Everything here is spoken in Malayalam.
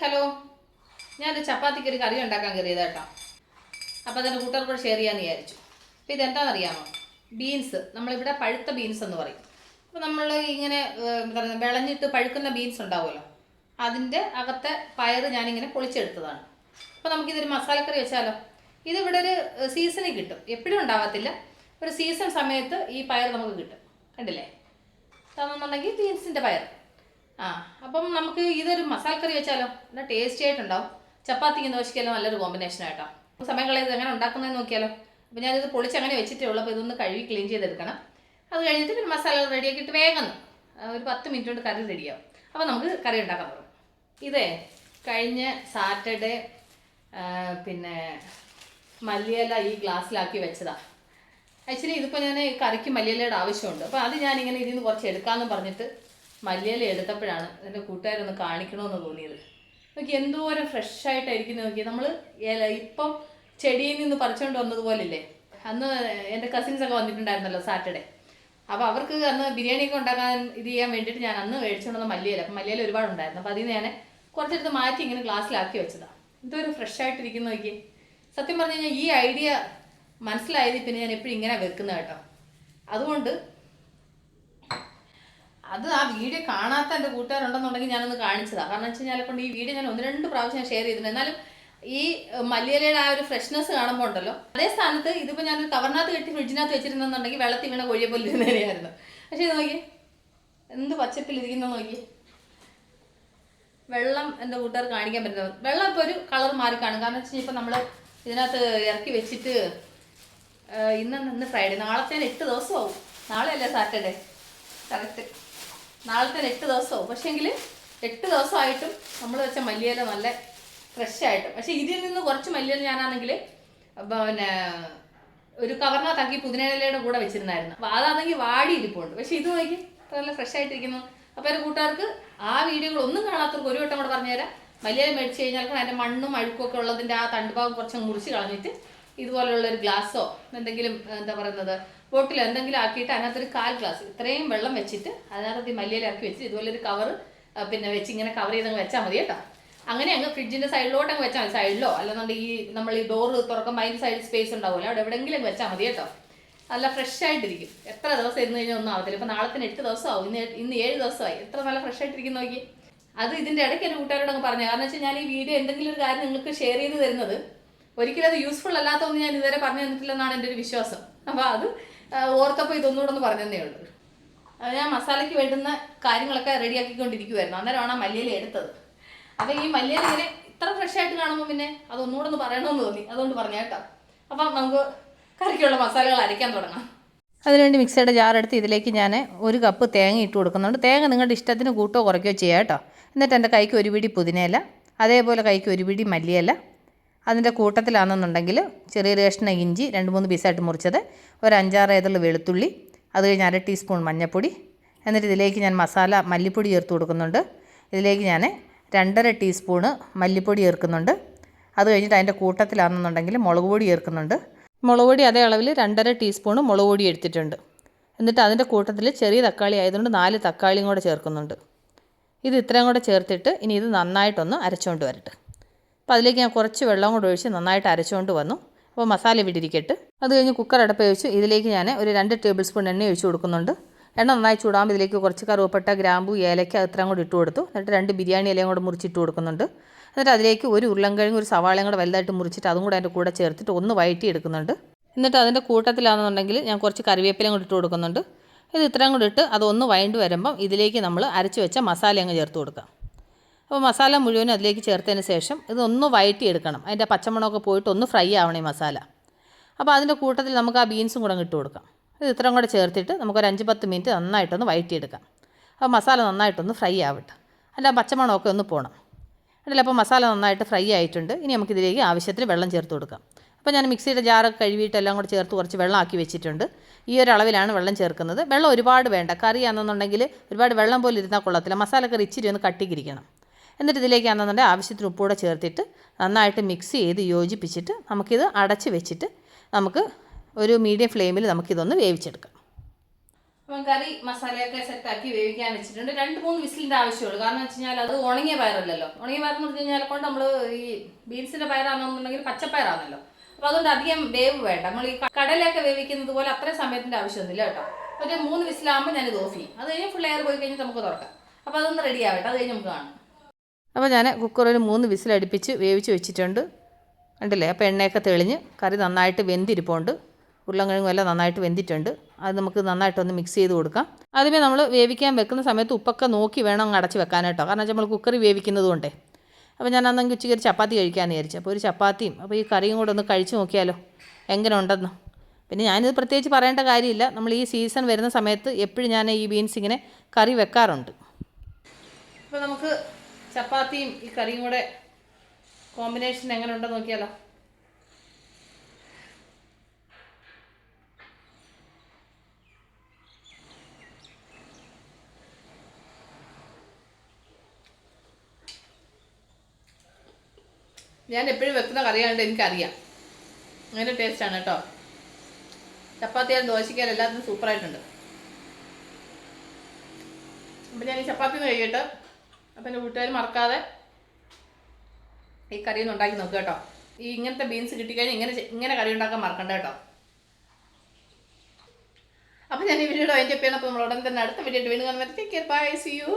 ഹലോ. ഞാനൊരു ചപ്പാത്തിക്ക് ഒരു കറി ഉണ്ടാക്കാൻ കയറിയത് കേട്ടോ. അപ്പോൾ അതിന്റെ കൂട്ടുകാർക്ക് കൂടെ ഷെയർ ചെയ്യാമെന്ന് വിചാരിച്ചു. അപ്പോൾ ഇതെന്താണെന്നറിയാമോ ബീൻസ് നമ്മളിവിടെ പഴുത്ത ബീൻസ് എന്ന് പറയും. അപ്പോൾ നമ്മൾ ഇങ്ങനെ എന്താ പറയുക വിളഞ്ഞിട്ട് പഴുക്കുന്ന ബീൻസ് ഉണ്ടാവുമല്ലോ. അതിന്റെ അകത്തെ പയറ് ഞാനിങ്ങനെ പൊളിച്ചെടുത്തതാണ്. അപ്പോൾ നമുക്കിതൊരു മസാലക്കറി വെച്ചാലോ? ഇതിവിടെ ഒരു സീസണിൽ കിട്ടും. എപ്പോഴും ഉണ്ടാകത്തില്ല ഒരു സീസൺ സമയത്ത് ഈ പയർ നമുക്ക് കിട്ടും. കണ്ടില്ലേ? തന്നെന്നുണ്ടെങ്കിൽ ബീൻസിന്റെ പയർ ആ അപ്പം നമുക്ക് ഇതൊരു മസാല കറി വെച്ചാലോ? നല്ല ടേസ്റ്റി ആയിട്ടുണ്ടാവും. ചപ്പാത്തിക്കും ദോശയ്ക്കെല്ലാം നല്ലൊരു കോമ്പിനേഷൻ ആയിട്ടോ. സമയം കളയത് എങ്ങനെ ഉണ്ടാക്കുന്നതെന്ന് നോക്കിയാലോ? അപ്പോൾ ഞാനിത് പൊളിച്ച് അങ്ങനെ വെച്ചിട്ടേ ഉള്ളൂ. അപ്പോൾ ഇതൊന്ന് കഴുകി ക്ലീൻ ചെയ്തെടുക്കണം. അത് കഴിഞ്ഞിട്ട് പിന്നെ മസാല റെഡിയാക്കിയിട്ട് വേഗം ഒരു പത്ത് മിനിറ്റ് കൊണ്ട് കറി റെഡിയാവും അപ്പോൾ നമുക്ക് കറി ഉണ്ടാക്കാൻ തുടങ്ങും ഇതേ കഴിഞ്ഞ സാറ്റർഡേ പിന്നെ മല്ലിയല ഈ ഗ്ലാസ്സിലാക്കി വെച്ചതാണ് ആക്ച്വലി ഇതിപ്പോൾ ഞാൻ കറിക്ക് മല്ലിയിലയുടെ ആവശ്യമുണ്ട്. അപ്പോൾ അത് ഞാനിങ്ങനെ ഇതിൽ നിന്ന് കുറച്ച് എടുക്കാമെന്ന് പറഞ്ഞിട്ട് മല്ലിയില എടുത്തപ്പോഴാണ് എന്റെ കൂട്ടുകാരൊന്ന് കാണിക്കണമെന്ന് തോന്നിയത്. നോക്കി എന്തോരം ഫ്രഷ് ആയിട്ടായിരിക്കും നോക്കി നമ്മൾ ഇപ്പം ചെടിയിൽ നിന്ന് പറിച്ചുകൊണ്ട് വന്നതുപോലില്ലേ? അന്ന് എന്റെ കസിൻസ് ഒക്കെ വന്നിട്ടുണ്ടായിരുന്നല്ലോ സാറ്റർഡേ. അപ്പോൾ അവർക്ക് അന്ന് ബിരിയാണിയൊക്കെ ഉണ്ടാക്കാൻ ഇത് ചെയ്യാൻ വേണ്ടിയിട്ട് ഞാൻ അന്ന് മേടിച്ചുകൊണ്ട് വന്ന മല്ലിയില. അപ്പം മല്ലിയില ഒരുപാട് ഉണ്ടായിരുന്നു അപ്പോൾ അതിൽ നിന്ന് ഞാൻ കുറച്ചെടുത്ത് മാറ്റി ഇങ്ങനെ ഗ്ലാസ്സിലാക്കി വെച്ചതാണ് ഇതൊരു ഫ്രഷ് ആയിട്ടിരിക്കുന്ന നോക്കി. സത്യം പറഞ്ഞു കഴിഞ്ഞാൽ ഈ ഐഡിയ മനസ്സിലായത് പിന്നെ ഞാൻ എപ്പോഴും ഇങ്ങനെ വെക്കുന്നത് കേട്ടോ. അതുകൊണ്ട് അത് ആ വീഡിയോ കാണാത്ത എന്റെ കൂട്ടുകാരുണ്ടെന്നുണ്ടെങ്കിൽ ഞാനൊന്ന് കാണിച്ചതാണ് കാരണം വെച്ച് കഴിഞ്ഞാൽ കൊണ്ട് ഈ വീഡിയോ ഞാൻ ഒന്ന് രണ്ട് പ്രാവശ്യം ഷെയർ ചെയ്തിട്ടുണ്ട്. എന്നാലും ഈ മല്ലിയിലയുടെ ആ ഒരു ഫ്രഷ്നെസ് കാണുമ്പോൾ ഉണ്ടല്ലോ. അതേ സ്ഥാനത്ത് ഇതിപ്പോൾ ഞാനൊരു കവറിനകത്ത് കെട്ടി ഫ്രിഡ്ജിനകത്ത് വെച്ചിരുന്നെന്നുണ്ടെങ്കിൽ വെള്ളത്തിൽ വീണ കൊഴിയെ പോലെ ഇരുന്നേനെയായിരുന്നു പക്ഷേ നോക്കി എന്ത് പച്ചപ്പിലിരിക്കുന്ന നോക്കി വെള്ളം എന്റെ കൂട്ടുകാർ കാണിക്കാൻ പറ്റുന്നത്. വെള്ളം ഇപ്പോൾ ഒരു കളർ മാറി കാണും. കാരണം വെച്ച് കഴിഞ്ഞാൽ ഇപ്പം നമ്മൾ ഇതിനകത്ത് ഇറക്കി വെച്ചിട്ട് ഇന്ന് ഇന്ന് ഫ്രൈഡേ നാളത്തേന് എട്ട് ദിവസമാവും. നാളെയല്ലേ സാറ്റർഡേ കറക്റ്റ് നാളത്തേന് എട്ട് ദിവസമാവും പക്ഷേങ്കിൽ എട്ട് ദിവസമായിട്ടും നമ്മൾ വെച്ച മല്ലിയില നല്ല ഫ്രഷ് ആയിട്ട്. പക്ഷേ ഇതിൽ നിന്ന് കുറച്ച് മല്ലിയില ഞാനാണെങ്കിൽ പിന്നെ ഒരു കവറിനകത്താക്കി പുതിനയിലയുടെ കൂടെ വെച്ചിരുന്നായിരുന്നു. അപ്പോൾ അതാണെങ്കിൽ വാടി ഇരിപ്പുണ്ട്. പക്ഷേ ഇത് നോക്കി നല്ല ഫ്രഷ് ആയിട്ടിരിക്കുന്നു. അപ്പോൾ എന്റെ കൂട്ടുകാർക്ക് ആ വീഡിയോകൾ ഒന്നും കാണാത്തവർക്ക് ഒരു വട്ടം കൂടെ പറഞ്ഞുതരാം മല്ലിയില മേടിച്ച് കഴിഞ്ഞാൽ അതിന്റെ മണ്ണും അഴുക്കും ഒക്കെ ഉള്ളതിന്റെ ആ തണ്ടുഭാഗം കുറച്ച് മുറിച്ച് കളഞ്ഞിട്ട് ഇതുപോലെയുള്ള ഒരു ഗ്ലാസ്സോ എന്തെങ്കിലും എന്താ പറയുന്നത് ബോട്ടിലോ എന്തെങ്കിലും ആക്കിയിട്ട് അതിനകത്തൊരു കാൽ ഗ്ലാസ് ഇത്രയും വെള്ളം വെച്ചിട്ട് അതിനകത്ത് ഈ മല്ലിയില ഇറക്കി വെച്ച് ഇതുപോലെ ഒരു കവർ പിന്നെ വെച്ച് ഇങ്ങനെ കവർ ചെയ്തങ്ങ് വെച്ചാൽ മതി കേട്ടോ. അങ്ങനെ അങ്ങ് ഫ്രിഡ്ജിന്റെ സൈഡിലോട്ട് അങ്ങ് വെച്ചാൽ മതി. സൈഡിലോ അല്ലെന്നുണ്ടെങ്കിൽ ഈ നമ്മൾ ഈ ഡോറ് തുറക്കുമ്പോൾ അതിന്റെ സൈഡ് സ്പേസ് ഉണ്ടാവുമല്ലോ. അവിടെ എവിടെയെങ്കിലും വെച്ചാൽ മതി കേട്ടോ. നല്ല ഫ്രഷ് ആയിട്ടിരിക്കും. എത്ര ദിവസം ഇരുന്ന് കഴിഞ്ഞാൽ ഒന്നും ആവത്തില്ല. ഇപ്പം നാളത്തിന് എട്ട് ദിവസമാവും. ഇന്ന് ഇന്ന് ഏഴ് ദിവസമായി. എത്ര നല്ല ഫ്രഷ് ആയിട്ടിരിക്കും നോക്കി അത് ഇതിന്റെ ഇടയ്ക്ക് എന്റെ കൂട്ടുകാരോട് അങ്ങ് പറഞ്ഞു കാരണം വെച്ചാൽ ഞാൻ ഈ വീഡിയോ എന്തെങ്കിലും ഒരു കാര്യം നിങ്ങൾക്ക് ഷെയർ ചെയ്ത് തരുന്നത് ഒരിക്കലും അത് യൂസ്ഫുൾ അല്ലാത്തതൊന്നും ഞാൻ ഇതുവരെ പറഞ്ഞു തന്നിട്ടില്ലെന്നാണ് എന്റെ ഒരു വിശ്വാസം. അപ്പോൾ അത് ഓർത്തപ്പോൾ ഇതൊന്നുകൂടെ ഒന്ന് പറഞ്ഞതേ ഉള്ളൂ. ഞാൻ മസാലയ്ക്ക് വേണ്ടുന്ന കാര്യങ്ങളൊക്കെ റെഡിയാക്കിക്കൊണ്ടിരിക്കുമായിരുന്നു അന്നേരമാണ് ആ മല്ലിയില എടുത്തത്. അപ്പം ഈ മല്ലിയില ഇങ്ങനെ ഇത്ര ഫ്രഷ് ആയിട്ട് കാണുമ്പോൾ പിന്നെ അതൊന്നുകൂടെ ഒന്ന് പറയണമെന്ന് തോന്നി. അതുകൊണ്ട് പറഞ്ഞ അപ്പം നമുക്ക് കറിക്കുള്ള മസാലകൾ അരയ്ക്കാൻ തുടങ്ങാം. അതിനുവേണ്ടി മിക്സിയുടെ ജാറെടുത്ത് ഇതിലേക്ക് ഞാൻ ഒരു കപ്പ് തേങ്ങ ഇട്ട് കൊടുക്കുന്നുണ്ട്. തേങ്ങ നിങ്ങളുടെ ഇഷ്ടത്തിന് കൂട്ടോ കുറയ്ക്കോ ചെയ്യാം കേട്ടോ. എന്നിട്ട് എന്റെ കൈക്ക് ഒരു പിടി പുതിനയില അതേപോലെ കൈക്ക് ഒരു പിടി മല്ലിയില അതിന്റെ കൂട്ടത്തിലാണെന്നുണ്ടെങ്കിൽ ചെറിയ കഷ്ണ ഇഞ്ചി രണ്ട് മൂന്ന് പീസായിട്ട് മുറിച്ചത് ഒരു അഞ്ചാറ് ഏതുള്ള വെളുത്തുള്ളി അത് കഴിഞ്ഞ് അര ടീസ്പൂൺ മഞ്ഞൾപ്പൊടി എന്നിട്ട് ഇതിലേക്ക് ഞാൻ മസാല മല്ലിപ്പൊടി ചേർത്ത് കൊടുക്കുന്നുണ്ട്. ഇതിലേക്ക് ഞാൻ രണ്ടര ടീസ്പൂണ് മല്ലിപ്പൊടി ചേർക്കുന്നുണ്ട്. അത് കഴിഞ്ഞിട്ട് അതിന്റെ കൂട്ടത്തിലാണെന്നുണ്ടെങ്കിൽ മുളക് പൊടി ചേർക്കുന്നുണ്ട്. മുളക് പൊടി അതേ അളവിൽ രണ്ടര ടീസ്പൂണ് മുളക് പൊടി എടുത്തിട്ടുണ്ട്. എന്നിട്ട് അതിന്റെ കൂട്ടത്തിൽ ചെറിയ തക്കാളി ആയതുകൊണ്ട് നാല് തക്കാളിയും കൂടെ ചേർക്കുന്നുണ്ട്. ഇത് ഇത്രയും കൂടെ ചേർത്തിട്ട് ഇനി ഇത് നന്നായിട്ടൊന്ന് അരച്ചുകൊണ്ട് വരട്ടെ. അപ്പോൾ അതിലേക്ക് ഞാൻ കുറച്ച് വെള്ളം കൂടെ ഒഴിച്ച് നന്നായിട്ട് അരച്ചുകൊണ്ട് വന്നു. അപ്പോൾ മസാല വിടിരിക്കട്ട് അത് കഴിഞ്ഞ് കുക്കർ അടപ്പ് ഒഴിച്ച് ഇതിലേക്ക് ഞാൻ ഒരു രണ്ട് ടേബിൾ സ്പൂൺ എണ്ണ ഒഴിച്ച് കൊടുക്കുന്നുണ്ട്. എണ്ണ നന്നായി ചൂടാകുമ്പോൾ ഇതിലേക്ക് കുറച്ച് കറുവപ്പട്ട ഗ്രാമ്പു ഏലക്ക ഇത്രയും കൂടി ഇട്ട് കൊടുത്തു. എന്നിട്ട് രണ്ട് ബിരിയാണി ഇലയും കൂടെ മുറിച്ചിട്ട് കൊടുക്കുന്നുണ്ട്. എന്നിട്ട് അതിലേക്ക് ഒരു ഉരുളൻകിഴങ്ങ് ഒരു സവാളയും കൂടെ വലുതായിട്ട് മുറിച്ചിട്ട് അതും കൂടെ അതിന്റെ കൂടെ ചേർത്തിട്ട് ഒന്ന് വഴറ്റി എടുക്കുന്നുണ്ട്. എന്നിട്ട് അതിന്റെ കൂട്ടത്തിലാണെന്നുണ്ടെങ്കിൽ ഞാൻ കുറച്ച് കറിവേപ്പിലയും കൂടി ഇട്ട് കൊടുക്കുന്നുണ്ട്. ഇത് ഇത്രയും കൂടി ഇട്ട് അതൊന്ന് വഴണ്ട് വരുമ്പം ഇതിലേക്ക് നമ്മൾ അരച്ച് വെച്ച മസാല അങ്ങ് ചേർത്ത് കൊടുക്കാം. അപ്പോൾ മസാല മുഴുവനും അതിലേക്ക് ചേർത്തതിന് ശേഷം ഇതൊന്ന് എടുക്കണം അതിന്റെ പച്ചമണമൊക്കെ പോയിട്ട് ഒന്ന് ഫ്രൈ ആവണേ മസാല. അപ്പോൾ അതിന്റെ കൂട്ടത്തിൽ നമുക്ക് ആ ബീൻസും കൂടെ ഇട്ട് കൊടുക്കാം. ഇത് ഇത്രയും കൂടെ ചേർത്തിട്ട് നമുക്കൊരു അഞ്ച് പത്ത് മിനിറ്റ് നന്നായിട്ടൊന്ന് വഴറ്റിയെടുക്കാം അപ്പോൾ മസാല നന്നായിട്ടൊന്ന് ഫ്രൈ ആവട്ടെ. അല്ല പച്ചമുളകൊക്കെ ഒന്ന് പോകണം അല്ല അപ്പോൾ മസാല നന്നായിട്ട് ഫ്രൈ ആയിട്ടുണ്ട്. ഇനി നമുക്കിതിലേക്ക് ആവശ്യത്തിന് വെള്ളം ചേർത്ത് കൊടുക്കാം. അപ്പോൾ ഞാൻ മിക്സിയുടെ ജാറൊക്കെ കഴുകിയിട്ട് എല്ലാം കൂടെ ചേർത്ത് കുറച്ച് വെള്ളം ആക്കി വെച്ചിട്ടുണ്ട്. ഈ ഒരു അളവിലാണ് വെള്ളം ചേർക്കുന്നത്. വെള്ളം ഒരുപാട് വേണ്ട. കറിയാണെന്നുണ്ടെങ്കിൽ ഒരുപാട് വെള്ളം പോലെ ഇരുന്നാൽ കൊള്ളത്തില്ല. മസാലക്കറി ഇച്ചിരി ഒന്ന് കട്ടിക്കിരിക്കണം. എന്നിട്ട് ഇതിലേക്ക് ഇതിലേക്കാണെന്നുണ്ടെങ്കിൽ ആവശ്യത്തിന് ഉപ്പുകൂടെ ചേർത്തിട്ട് നന്നായിട്ട് മിക്സ് ചെയ്ത് യോജിപ്പിച്ചിട്ട് നമുക്കിത് അടച്ച് വെച്ചിട്ട് നമുക്ക് ഒരു മീഡിയം ഫ്ലെയിമിൽ നമുക്കിതൊന്ന് വേവിച്ചെടുക്കാം. അപ്പം കറി മസാലയൊക്കെ സെറ്റാക്കി വേവിക്കാൻ വെച്ചിട്ടുണ്ട്. രണ്ട് മൂന്ന് വിസിലിന്റെ ആവശ്യമുള്ളൂ. കാരണം വെച്ച് കഴിഞ്ഞാൽ അത് ഉണങ്ങിയ പയറല്ലല്ലോ. ഉണങ്ങിയ പയറെന്ന് പറഞ്ഞു കഴിഞ്ഞാൽ കൊണ്ട് നമ്മൾ ഈ ബീൻസിന്റെ പയറാണെന്നുണ്ടെങ്കിൽ പച്ചപ്പയറാണല്ലോ. അപ്പോൾ അതുകൊണ്ട് അധികം വേവ് വേണ്ട. നമ്മൾ ഈ കടലൊക്കെ വേവിക്കുന്നത് പോലെ അത്രയും സമയത്തിന്റെ ആവശ്യമൊന്നുമില്ല കേട്ടോ. ഒരു മൂന്ന് വിസിലാകുമ്പോൾ ഞാനിത് ഓഫ് ചെയ്യും. അത് കഴിഞ്ഞ് ഫുൾ എയർ പോയി കഴിഞ്ഞാൽ നമുക്ക് തുറക്കാം. അപ്പോൾ അതൊന്ന് റെഡി ആവട്ടെ. അത് കഴിഞ്ഞ് നമുക്ക് കാണാം. അപ്പോൾ ഞാൻ കുക്കറിൽ മൂന്ന് വിസിലടുപ്പിച്ച് വേവിച്ച് വെച്ചിട്ടുണ്ട്. കണ്ടില്ലേ? അപ്പോൾ എണ്ണയൊക്കെ തെളിഞ്ഞ് കറി നന്നായിട്ട് വെന്തിരിപ്പുണ്ട്. ഉരുളങ്കിഴങ്ങും എല്ലാം നന്നായിട്ട് വെന്തിട്ടുണ്ട്. അത് നമുക്ക് നന്നായിട്ടൊന്ന് മിക്സ് ചെയ്ത് കൊടുക്കാം. ആദ്യമേ നമ്മൾ വേവിക്കാൻ വെക്കുന്ന സമയത്ത് ഉപ്പൊക്കെ നോക്കി വേണം അങ്ങ് അടച്ച് വെക്കാൻ കേട്ടോ കാരണം നമ്മൾ കുക്കറി വേവിക്കുന്നത് കൊണ്ടേ. അപ്പോൾ ഞാൻ അന്നെങ്കിൽ ഉച്ചയ്ക്ക് ഒരു ചപ്പാത്തി കഴിക്കാമെന്ന് വിചാരിച്ചു. അപ്പോൾ ഒരു ചപ്പാത്തിയും അപ്പോൾ ഈ കറിയും കൂടെ ഒന്ന് കഴിച്ച് നോക്കിയാലോ? എങ്ങനെ ഉണ്ടെന്ന് പിന്നെ ഞാനിത് പ്രത്യേകിച്ച് പറയേണ്ട കാര്യമില്ല. നമ്മൾ ഈ സീസൺ വരുന്ന സമയത്ത് എപ്പോഴും ഞാൻ ഈ ബീൻസ് ഇങ്ങനെ കറി വെക്കാറുണ്ട്. അപ്പോൾ നമുക്ക് ചപ്പാത്തിയും ഈ കറിയും കൂടെ കോമ്പിനേഷൻ എങ്ങനെ ഉണ്ടെന്ന് നോക്കിയാലോ. ഞാൻ എപ്പോഴും വെക്കുന്ന കറിയാണ്ട് എനിക്കറിയാം. അങ്ങനെ ടേസ്റ്റാണ് കേട്ടോ. ചപ്പാത്തിയാലും ദോശയ്ക്കാലും എല്ലാത്തിനും സൂപ്പറായിട്ടുണ്ട് അപ്പം ഞാൻ ഈ ചപ്പാത്തി കഴിക്കട്ടെ അപ്പം എന്റെ വീട്ടുകാർ മറക്കാതെ ഈ കറി ഒന്ന് ഉണ്ടാക്കി നോക്കുക കേട്ടോ. ഈ ഇങ്ങനത്തെ ബീൻസ് കിട്ടിക്കഴിഞ്ഞാൽ ഇങ്ങനെ ഇങ്ങനെ കറി ഉണ്ടാക്കാൻ മറക്കണ്ട കേട്ടോ. അപ്പം ഞാൻ ഈ വീഡിയോ എന്റെ ചെയ്യണം അപ്പോൾ നമ്മൾ ഉടൻ തന്നെ അടുത്ത വീഡിയോ വീണ്ടും കാണുമ്പോൾ ബൈ സി യു